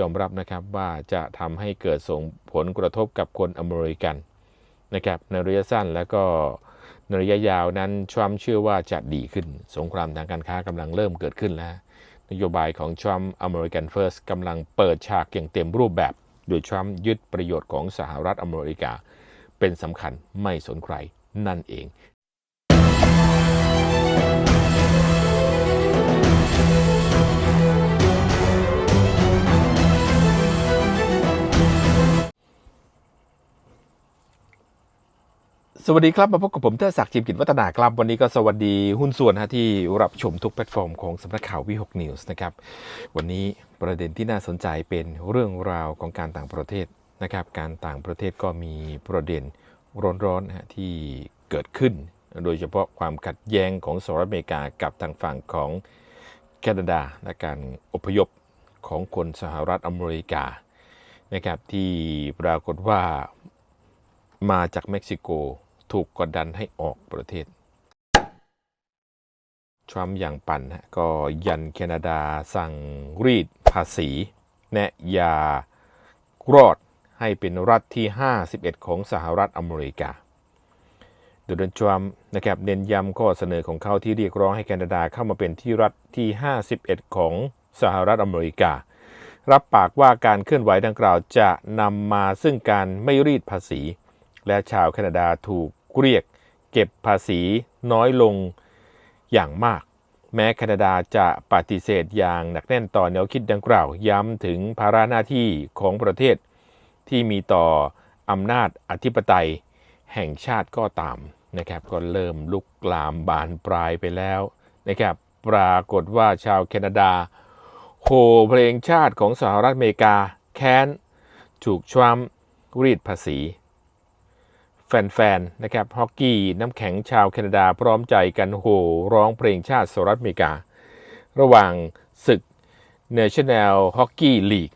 ยอมรับนะครับว่าจะทำให้เกิดส่งผลกระทบกับคนอเมริกันนะครับในระยะสั้นแล้วก็ในระยะยาวนั้นทรัมป์เชื่อว่าจะดีขึ้น สงครามทางการค้ากำลังเริ่มเกิดขึ้นแล้ว นโยบายของทรัมป์อเมริกันเฟิร์สกำลังเปิดฉากอย่างเต็มรูปแบบ โดยทรัมป์ยึดประโยชน์ของสหรัฐอเมริกา เป็นสำคัญไม่สนใครนั่นเอง สวัสดีครับ มาพบกับผมเทอศักดิ์จิมกิจวัฒนาครับ วันนี้ก็สวัสดีหุ้นส่วนฮะที่รับชมทุกแพลตฟอร์มของสำนักข่าววิหกนิวส์นะครับ วันนี้ประเด็นที่น่าสนใจเป็นเรื่องราวของการต่างประเทศนะครับ การต่างประเทศก็มีประเด็นร้อนๆฮะที่เกิดขึ้น โดยเฉพาะความขัดแย้งของสหรัฐอเมริกากับทางฝั่งของแคนาดาและการอพยพของคนสหรัฐอเมริกานะครับที่ปรากฏว่ามาจากเม็กซิโก ถูกกดดันให้ออกประเทศ ทรัมป์อย่างปั่นฮะก็ยันแคนาดาสั่งรีดภาษี แนะยารอดให้เป็นรัฐที่ 51 ของสหรัฐอเมริกาโดยโดนทรัมป์นะครับเน้นย้ำข้อเสนอของเขาที่เรียกร้องให้แคนาดาเข้ามาเป็นที่รัฐที่ 51 ของสหรัฐอเมริกา รับปากว่าการเคลื่อนไหวดังกล่าวจะนำมาซึ่งการไม่รีดภาษี และชาวแคนาดาถูก เรียกเก็บภาษีน้อยลงอย่างมาก แม้แคนาดาจะปฏิเสธอย่างหนักแน่นต่อแนวคิดดังกล่าว ย้ำถึงภาระหน้าที่ของประเทศที่มีต่ออำนาจอธิปไตยแห่งชาติก็ตามนะครับก็เริ่มลุกลามบานปลายไปแล้วนะครับปรากฏว่าชาวแคนาดาโหเพลงชาติของสหรัฐอเมริกาแค้นถูกทรัมป์รีดภาษี แฟนๆ นะครับฮอกกี้น้ำแข็งชาวแคนาดาพร้อมใจกันโห่ร้องเพลงชาติสหรัฐอเมริกา ระหว่างศึก National Hockey League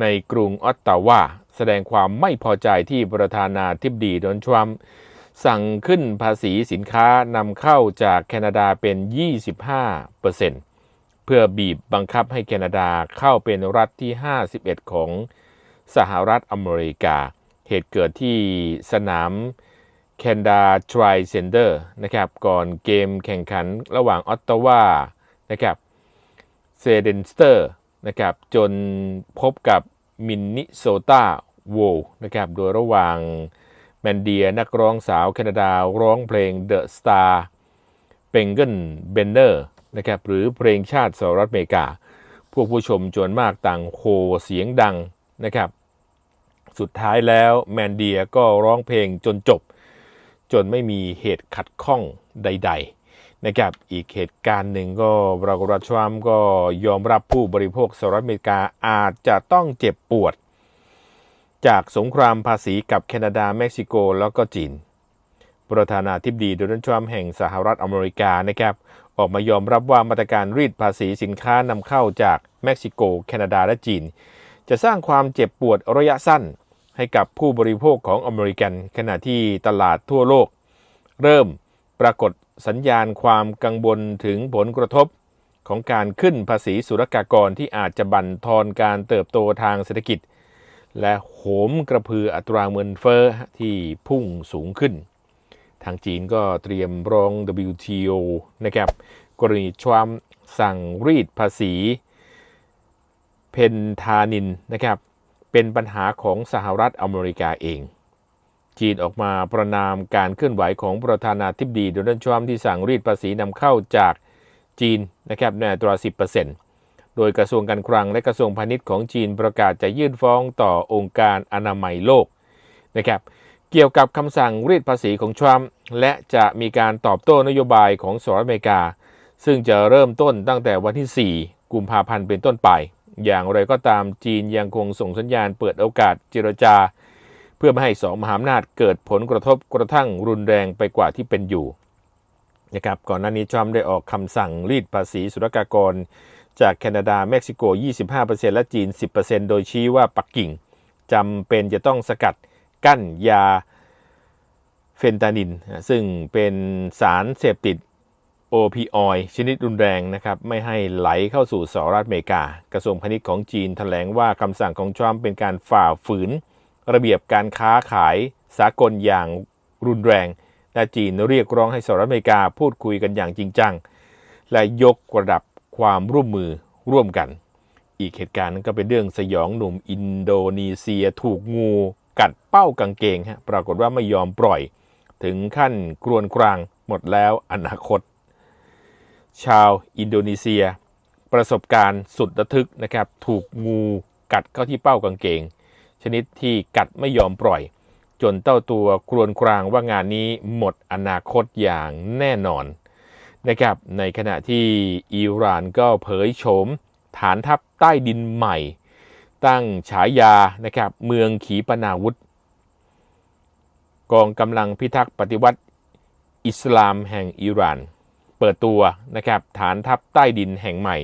ในกรุงออตตาวาแสดงความไม่พอใจที่ประธานาธิบดีโดนัลด์ทรัมป์สั่งขึ้นภาษีสินค้านำเข้าจากแคนาดาเป็น 25%เพื่อบีบบังคับให้แคนาดาเข้าเป็นรัฐที่ 51 ของสหรัฐอเมริกา เหตุเกิดที่สนามแคนดาทร i เซนเดอร์นะครับก่อนเกมแข่งขันระหว่างออตตาวานะครับเซเดนสเตอร์นะครับจนพบกับมินนิโซตาโวนะครับโดยระหว่างแมนเดียนักร้องสาวแคนาดาร้องเพลง The Star เปงเกิลเบนเนอร์นะครับหรือเพลงชาติสหรัฐอเมริกา พวกผู้ชมจวนมากต่างโหเสียงดังนะครับ สุดท้ายแล้วแมนเดียก็ร้องเพลงจนจบ จนไม่มีเหตุขัดข้องใด ๆ นะครับ อีกเหตุการณ์หนึ่งก็ปรากฏว่าทรัมก็ยอมรับผู้บริโภคสหรัฐอเมริกาอาจจะต้องเจ็บปวด จากสงครามภาษีกับแคนาดาเม็กซิโกแล้วก็จีนประธานาธิบดีโดนัลด์ทรัมป์แห่งสหรัฐอเมริกานะครับออกมายอมรับว่ามาตรการรีดภาษีสินค้านำเข้าจากเม็กซิโก แคนาดาและจีน จะสร้างความเจ็บปวดระยะสั้น ให้กับผู้บริโภคของอเมริกัน ขณะที่ตลาดทั่วโลก เริ่มปรากฏสัญญาณความกังวลถึงผลกระทบของการขึ้นภาษีศุลกากรที่อาจจะบั่นทอนการเติบโตทางเศรษฐกิจ และโหมกระพืออัตราเงินเฟอ้อที่พุ่งสูงขึ้น ทางจีนก็เตรียมร้อง WTO นะครับกรณีทรัมสั่งรีดภาษี เพนทานินนะครับ เป็นปัญหาของสหรัฐอเมริกาเอง จีนออกมาประนามการเคลื่อนไหวของประธานาธิบดีโดนัลด์ทรัมป์ที่สั่งรีดภาษีนำเข้าจากจีนนะครับในอัตรา 10%โดยกระทรวงการคลังและกระทรวงพาณิชย์ของจีนประกาศจะยื่นฟ้องต่อองค์การอนามัยโลกนะครับเกี่ยวกับคำสั่งรีดภาษีของทรัมป์และจะมีการตอบโต้นโยบายของสหรัฐอเมริกา ซึ่งจะเริ่มต้นตั้งแต่วันที่ 4 กุมภาพันธ์เป็นต้นไป อย่างไรก็ตามจีนยังคงส่งสัญญาณเปิดโอกาสเจรจา เพื่อไม่ให้สองมหาอำนาจเกิดผลกระทบกระทั่งรุนแรงไปกว่าที่เป็นอยู่นะครับก่อนหน้านี้ทรัมป์ได้ออกคำสั่งรีดภาษีศุลกากร จากแคนาดาเม็กซิโก 25%และจีน 10%โดยชี้ว่าปักกิ่งจำเป็นจะต้องสกัดกั้นยาเฟนตานิน ซึ่งเป็นสารเสพติด โอพีออยชนิดรุนแรงนะครับไม่ให้ไหลเข้าสู่สหรัฐอเมริกา กระทรวงพาณิชย์ของจีนแถลงว่าคำสั่งของทรัมป์เป็นการฝ่าฝืน ระเบียบการค้าขายสากลอย่างรุนแรง และจีนเรียกร้องให้สหรัฐอเมริกาพูดคุยกันอย่างจริงจัง และยกระดับความร่วมมือร่วมกัน อีกเหตุการณ์นั้นก็เป็นเรื่องสยองหนุ่มอินโดนีเซียถูกงูกัดเป้ากางเกงฮะปรากฏว่าไม่ยอมปล่อย ถึงขั้นกรวนกรางหมดแล้วอนาคต ชาวอินโดนีเซีย ประสบการณ์สุดระทึกนะครับ ถูกงูกัดเข้าที่เป้ากางเกง ชนิดที่กัดไม่ยอมปล่อย จนเต้าตัวกรวนกรางว่างานนี้หมดอนาคตอย่างแน่นอนนะครับในขณะที่อิหร่านก็เผยโฉมฐานทัพใต้ดินใหม่ ตั้งฉายานะครับเมืองขีปนาวุธ กองกำลังพิทักษ์ปฏิวัติอิสลามแห่งอิหร่าน เปิดตัวนะครับฐานทัพใต้ดินแห่งใหม่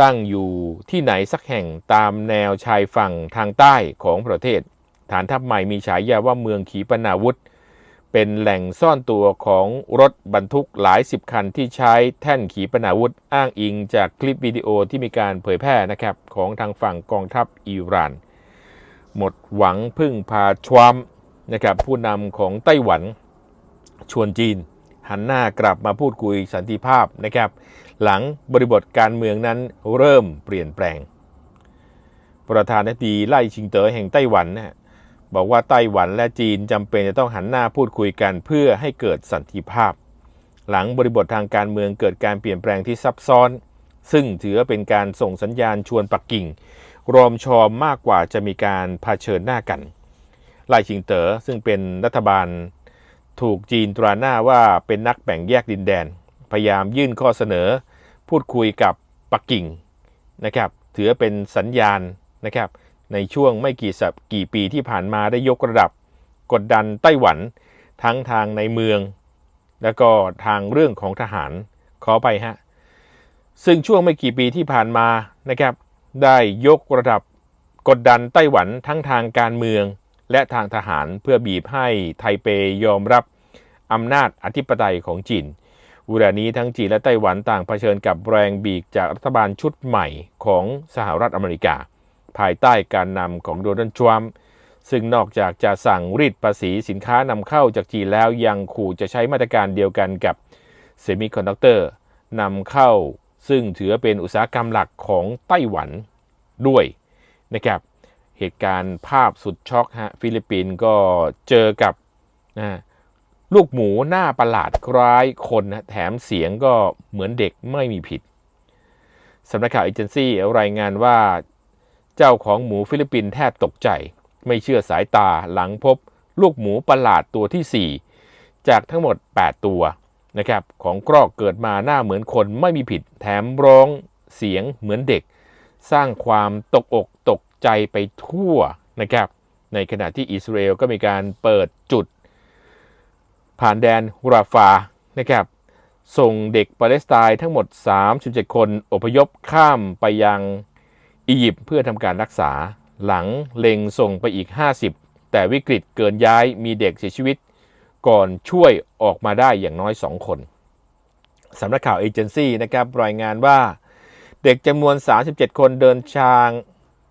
ตั้งอยู่ที่ไหนสักแห่งตามแนวชายฝั่งทางใต้ของประเทศ ฐานทัพใหม่มีฉายาว่าเมืองขีปนาวุธ เป็นแหล่งซ่อนตัวของรถบรรทุกหลายสิบคันที่ใช้แท่นขีปนาวุธ อ้างอิงจากคลิปวิดีโอที่มีการเผยแพร่นะครับของทางฝั่งกองทัพอิหร่าน หมดหวังพึ่งพาทรัมนะครับผู้นำของไต้หวันชวนจีน หันหน้ากลับมาพูดคุยสันติภาพนะครับ หลังบริบทการเมืองนั้นเริ่มเปลี่ยนแปลง ประธานาธิบดีไล่ชิงเต๋อแห่งไต้หวันนะบอกว่าไต้หวันและจีนจำเป็นจะต้องหันหน้าพูดคุยกันเพื่อให้เกิดสันติภาพ หลังบริบททางการเมืองเกิดการเปลี่ยนแปลงที่ซับซ้อน ซึ่งถือว่าเป็นการส่งสัญญาณชวนปักกิ่ง รอมชอมมากกว่าจะมีการเผชิญหน้ากันไล่ชิงเต๋อซึ่งเป็นรัฐบาล ถูกจีนตราหน้าว่าเป็นนักแบ่งแยกดินแดน พยายามยื่นข้อเสนอ พูดคุยกับปักกิ่งนะครับ ถือเป็นสัญญาณนะครับ ในช่วงไม่กี่สัปกี่ปีที่ผ่านมาได้ยกระดับ กดดันไต้หวัน ทั้งทางในเมือง แล้วก็ทางเรื่องของทหารขอไปฮะซึ่งช่วงไม่กี่ปีที่ผ่านมานะครับ ได้ยกระดับกดดันไต้หวันทั้งทางการเมือง และทางทหารเพื่อบีบให้ไทเปยอมรับอำนาจอธิปไตยของจีนเวลานี้ทั้งจีนและไต้หวันต่างเผชิญกับแรงบีบจากรัฐบาลชุดใหม่ของสหรัฐอเมริกา ภายใต้การนำของโดนัลด์ทรัมป์ซึ่งนอกจากจะสั่งรีดภาษีสินค้านำเข้าจากจีนแล้วยังขู่จะใช้มาตรการเดียวกันกับเซมิคอนดักเตอร์นำเข้าซึ่งถือเป็นอุตสาหกรรมหลักของไต้หวันด้วยนะครับ เหตุการณ์ภาพสุดช็อกฮะฟิลิปปินส์ก็เจอกับนะลูกหมูหน้าประหลาดคล้ายคนนะแถมเสียงก็เหมือนเด็กไม่มีผิดสำนักข่าวเอเจนซี่รายงานว่าเจ้าของหมูฟิลิปปินส์แทบตกใจ ไม่เชื่อสายตาหลังพบลูกหมูประหลาดตัวที่ 4 จากทั้งหมด 8 ตัวนะครับของกรอกเกิดมาหน้าเหมือนคนไม่มีผิด แถมร้องเสียงเหมือนเด็ก สร้างความตกอกตก ใจไปทั่วนะครับ ในขณะที่อิสราเอลก็มีการเปิดจุด ผ่านแดนราฟานะครับส่งเด็กปาเลสไตน์ทั้งหมด 37 คนอพยพข้ามไปยังอียิปต์เพื่อทำการรักษาหลังเล็งส่งไปอีก 50 แต่วิกฤตเกินย้ายมีเด็กเสียชีวิต ก่อนช่วยออกมาได้อย่างน้อย 2 คนสำนักข่าวเอเจนซี่นะครับรายงานว่าเด็กจำนวน 37 คนเดินทาง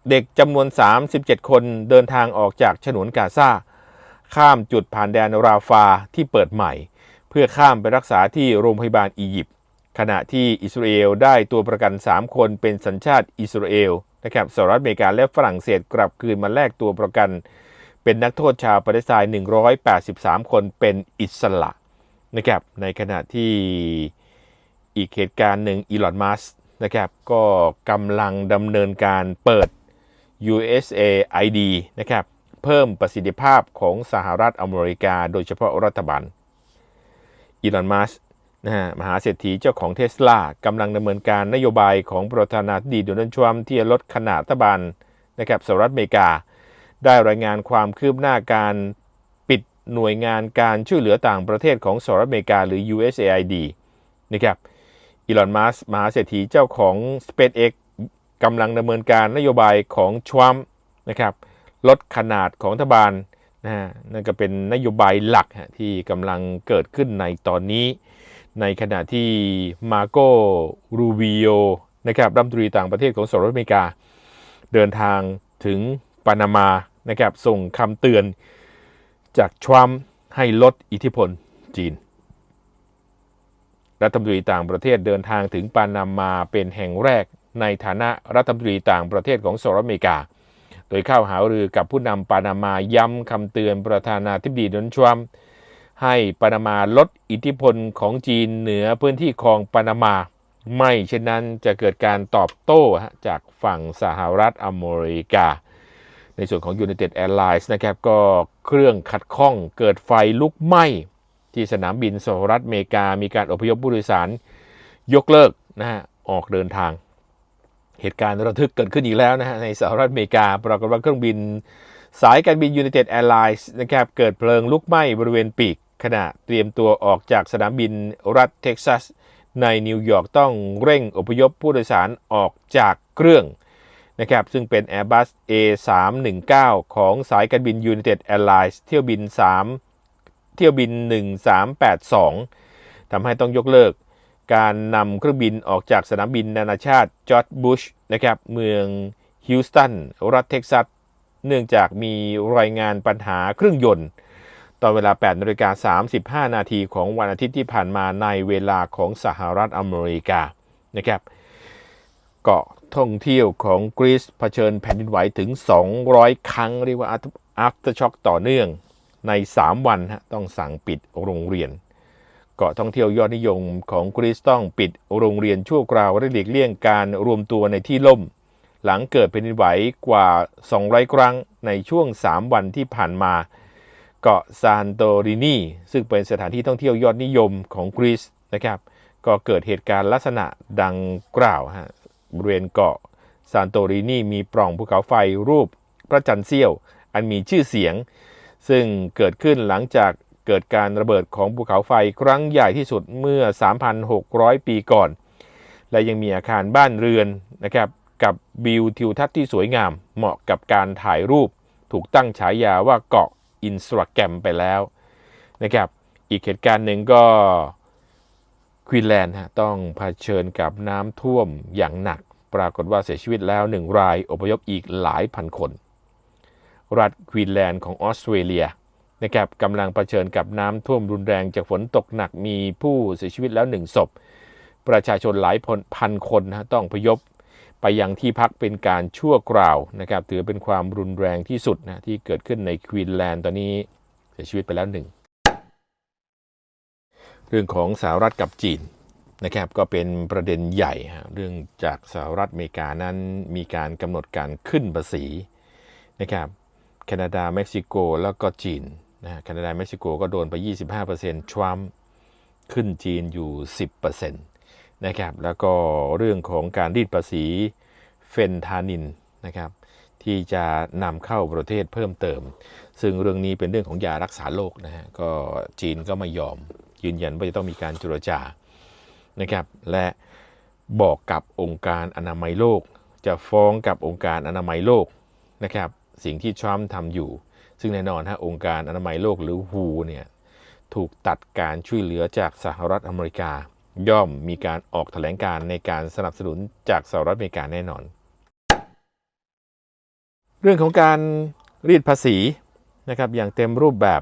เด็กจำนวน 37 คนเดินทางออกจากฉนวนกาซาข้ามจุดผ่านแดนราฟาที่เปิดใหม่ เพื่อข้ามไปรักษาที่โรงพยาบาลอียิปต์ขณะที่อิสราเอลได้ตัวประกัน 3 คนเป็นสัญชาติอิสราเอลนะครับสหรัฐอเมริกาและฝรั่งเศสกลับคืนมาแลกตัวประกัน เป็นนักโทษชาวปาเลสไตน์183 คนเป็นอิสระนะครับในขณะที่อีกเหตุการณ์หนึ่งอีลอนมัสนะครับก็กำลังดำเนินการเปิด USAID นะครับเพิ่มประสิทธิภาพของสหรัฐอเมริกา โดยเฉพาะรัฐบาลอีลอนมัสนะฮะมหาเศรษฐีเจ้าของเทสลากำลังดำเนินการนโยบายของประธานาธิบดีโดนัลด์ทรัมป์ที่จะลดขนาดรัฐบาลนะครับสหรัฐอเมริกา ได้รายงานความคืบหน้าการปิดหน่วยงานการช่วยเหลือต่างประเทศของสหรัฐอเมริกาหรือ USAID นะครับอีลอนมัสมหาเศรษฐีเจ้าของ SpaceX กำลังดำเนินการนโยบายของทรัมป์นะครับลดขนาดของรัฐบาลนะฮะนั่นก็เป็นนโยบายหลักที่กำลังเกิดขึ้นในตอนนี้ ในขณะที่มาโกรูบิโอนะครับรัฐมนตรีต่างประเทศของสหรัฐอเมริกา เดินทางถึงปานามานะครับส่งคำเตือนจากทรัมป์ให้ลดอิทธิพลจีน รัฐมนตรีต่างประเทศเดินทางถึงปานามาเป็นแห่งแรก ในฐานะรัฐมนตรีต่างประเทศของสหรัฐอเมริกา โดยเข้าหารือกับผู้นำปานามาย้ำคำเตือนประธานาธิบดีโดนัลด์ทรัมป์ให้ปานามาลดอิทธิพลของจีนเหนือพื้นที่คลองปานามา ไม่เช่นนั้นจะเกิดการตอบโต้จากฝั่งสหรัฐอเมริกา ในส่วนของ United Airlines นะครับก็เครื่องขัดข้องเกิดไฟลุกไหม้ ที่สนามบินสหรัฐอเมริกา มีการอพยพผู้โดยสารยกเลิกนะฮะออกเดินทาง เหตุการณ์ระทึกเกิดขึ้นอีกแล้วนะฮะในสหรัฐอเมริกา ปรากฏว่าเครื่องบิน สายการบิน United Airlines นะครับเกิดเพลิงลุกไหม้บริเวณปีก ขณะเตรียมตัวออกจากสนามบินรัฐเท็กซัส ในนิวยอร์กต้องเร่งอพยพผู้โดยสารออกจากเครื่องนะครับซึ่งเป็น Airbus A319 ของสายการบิน United Airlines เที่ยวบิน 3 เที่ยวบิน 1382ทำให้ต้องยกเลิก การนำเครื่องบินออกจากสนามบินนานาชาติจอร์จบุชนะครับเมืองฮิวสตันรัฐเท็กซัสเนื่องจากมีรายงานปัญหาเครื่องยนต์ ตอนเวลา8นาฬิกา35 นาทีของวันอาทิตย์ที่ผ่านมาในเวลาของสหรัฐอเมริกานะครับเกาะท่องเที่ยวของกรีซเผชิญแผ่นดินไหวถึง 200 ครั้งเรียกว่า after shock ต่อเนื่องใน 3 วันต้องสั่งปิดโรงเรียน เกาะท่องเที่ยวยอดนิยมของกรีซต้องปิดโรงเรียนชั่วคราวและหลีกเลี่ยงการรวมตัวในที่ล่ม หลังเกิดแผ่นดินไหวกว่า 200 ครั้งในช่วง 3 วันที่ผ่านมา เกาะซานโตรินีซึ่งเป็นสถานที่ท่องเที่ยวยอดนิยมของกรีซนะครับ ก็เกิดเหตุการณ์ลักษณะดังกล่าวฮะบริเวณเกาะซานโตรินีมีปล่องภูเขาไฟรูปพระจันทร์เสี้ยว อันมีชื่อเสียง ซึ่งเกิดขึ้นหลังจาก เกิดการระเบิดของภูเขาไฟครั้งใหญ่ที่สุดเมื่อ 3,600 ปีก่อน และยังมีอาคารบ้านเรือนนะครับกับวิวทิวทัศน์ที่สวยงาม เหมาะกับการถ่ายรูป ถูกตั้งฉายาว่าเกาะอินสตราแกรมไปแล้วนะครับอีกเหตุการณ์หนึ่งก็ควีนแลนด์ฮะต้องเผชิญกับน้ำท่วมอย่างหนัก ปรากฏว่าเสียชีวิตแล้วหนึ่งรายอพยพอีกหลายพันคน รัฐควีนแลนด์ของออสเตรเลีย นะครับกำลังเผชิญกับน้ำท่วมรุนแรงจากฝนตกหนักมีผู้เสียชีวิตแล้วหนึ่งศพ ประชาชนหลายพันคนนะต้องพยพไปยังที่พักเป็นการชั่วคราวนะครับถือเป็นความรุนแรงที่สุดนะที่เกิดขึ้นในควีนแลนด์ตอนนี้เสียชีวิตไปแล้วหนึ่งเรื่องของสหรัฐกับจีนนะครับก็เป็นประเด็นใหญ่ฮะเรื่องจากสหรัฐอเมริกานั้นมีการกำหนดการขึ้นภาษีนะครับแคนาดาเม็กซิโกแล้วก็จีน นะแคนาดาเม็กซิโกก็โดนไป 25%ทรัมป์ขึ้นจีนอยู่ 10%นะครับแล้วก็เรื่องของการรีดภาษีเฟนทานินนะครับที่จะนำเข้าประเทศเพิ่มเติม ซึ่งเรื่องนี้เป็นเรื่องของยารักษาโรคนะฮะก็จีนก็ไม่ยอม ยืนยันว่าจะต้องมีการเจรจานะครับและบอกกับองค์การอนามัยโลก จะฟ้องกับองค์การอนามัยโลกนะครับสิ่งที่ทรัมป์ทำอยู่ ซึ่งแน่นอนฮะองค์การอนามัยโลกหรือ WHO เนี่ยถูกตัดการช่วยเหลือจากสหรัฐอเมริกา ย่อมมีการออกแถลงการในการสนับสนุนจากสหรัฐอเมริกาแน่นอน เรื่องของการรีดภาษีนะครับอย่างเต็มรูปแบบ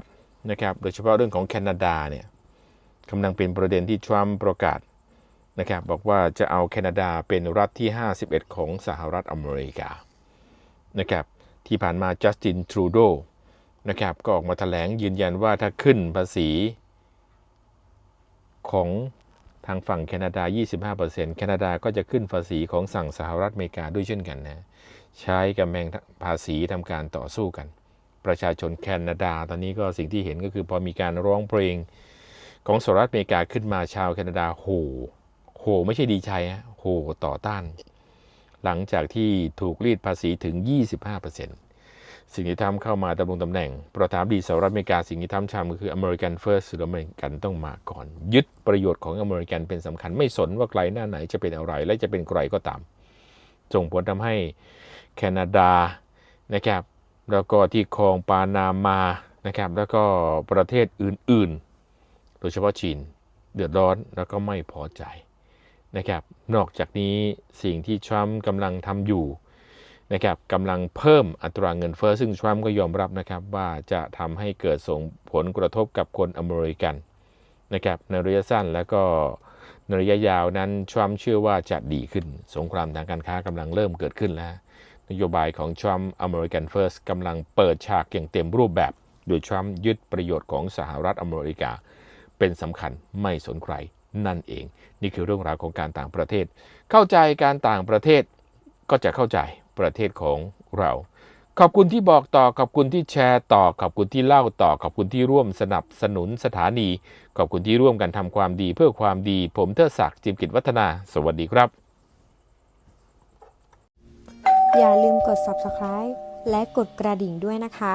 นะครับโดยเฉพาะเรื่องของแคนาดาเนี่ยกำลังเป็นประเด็นที่ทรัมป์ประกาศนะครับบอกว่าจะเอาแคนาดาเป็นรัฐที่ 51 ของสหรัฐอเมริกานะครับที่ผ่านมาจัสตินทรูโด นะครับก็ออกมาแถลงยืนยันว่าถ้าขึ้นภาษี ของทางฝั่งแคนาดา 25%แคนาดาก็จะขึ้นภาษีของสั่งสหรัฐอเมริกาด้วยเช่นกันนะใช้กำแพงภาษีทำการต่อสู้กัน ประชาชนแคนาดา ตอนนี้ก็สิ่งที่เห็นก็คือพอมีการร้องเพลงของสหรัฐอเมริกาขึ้นมาชาวแคนาดาโหโหไม่ใช่ดีใจฮะโหต่อต้าน หลังจากที่ถูกรีดภาษีถึง 25% สิ่งที่ทำเข้ามาดำรงตำแหน่ง ประธานาธิบดีสหรัฐอเมริกาสิ่งที่ทำชามก็คือ American First หรืออเมริกันต้องมาก่อน ยึดประโยชน์ของอเมริกันเป็นสำคัญไม่สนว่าไกลหน้าไหนจะเป็นอะไร และจะเป็นใครก็ตามส่งผลทำให้แคนาดานะครับแล้วก็ที่คลองปานามานะครับแล้วก็ประเทศอื่นๆ โดยเฉพาะจีนเดือดร้อนแล้วก็ไม่พอใจนะครับนอกจากนี้สิ่งที่ทรัมป์กำลังทำอยู่ นะครับกำลังเพิ่มอัตราเงินเฟ้อซึ่งทรัมป์ก็ยอมรับนะครับว่าจะทำให้เกิดส่งผลกระทบกับคนอเมริกันนะครับในระยะสั้นแล้วก็ในระยะยาวนั้นทรัมป์เชื่อว่าจะดีขึ้น สงครามทางการค้ากำลังเริ่มเกิดขึ้นแล้ว นโยบายของทรัมป์ American First กำลังเปิดฉากอย่างเต็มรูปแบบ โดยทรัมป์ยึดประโยชน์ของสหรัฐอเมริกา เป็นสำคัญไม่สนใครนั่นเอง นี่คือเรื่องราวของการต่างประเทศ เข้าใจการต่างประเทศก็จะเข้าใจ ประเทศของเรา ขอบคุณที่บอกต่อขอบคุณที่แชร์ต่อขอบคุณที่เล่าต่อขอบคุณที่ร่วมสนับสนุนสถานี ขอบคุณที่ร่วมกันทำความดีเพื่อความดี ผมเทอศักดิ์จิมกิจวัฒนา สวัสดีครับ อย่าลืมกด subscribe และกดกระดิ่งด้วยนะคะ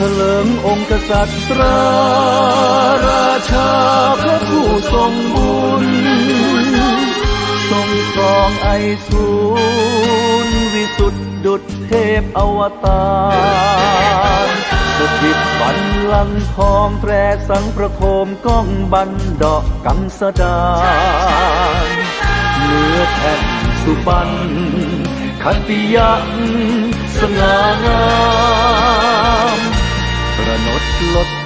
ถลิงองค์กษัตริย์ราราชาพระผู้ทรงบุญ ทรงครองไอสูรวิสุทธิดุจเทพอวตารสถิตบันลังทองแตรสังประโคมก้องบันดอกกังสดานเนื้อแผ่นสุบันขันติยังสง่างาม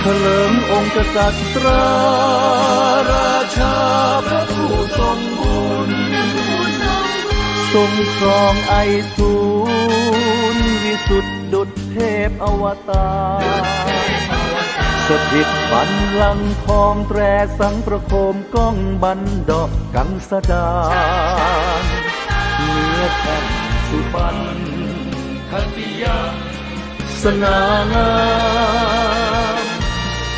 เถลิงองค์กษัตริย์ราราชาพระผู้ทรงบุญทรงครองไอสูรวิสุทธิดุจเทพอวตารสถิตบันลังทองแตรสังประโคมก้องบันดอกกังสดาเนื้อแผ่นสุปันคันติยาสง่างาม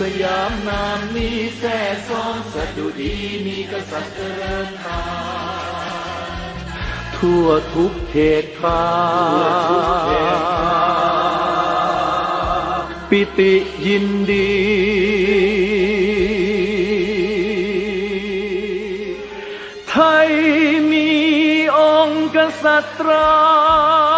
สยามนามนี้แท่ซองสะดุดีมีกษัตริย์เจริญตาทั่วทุกเขตขาปิติยินดี ไทยมีองค์กษัตริย์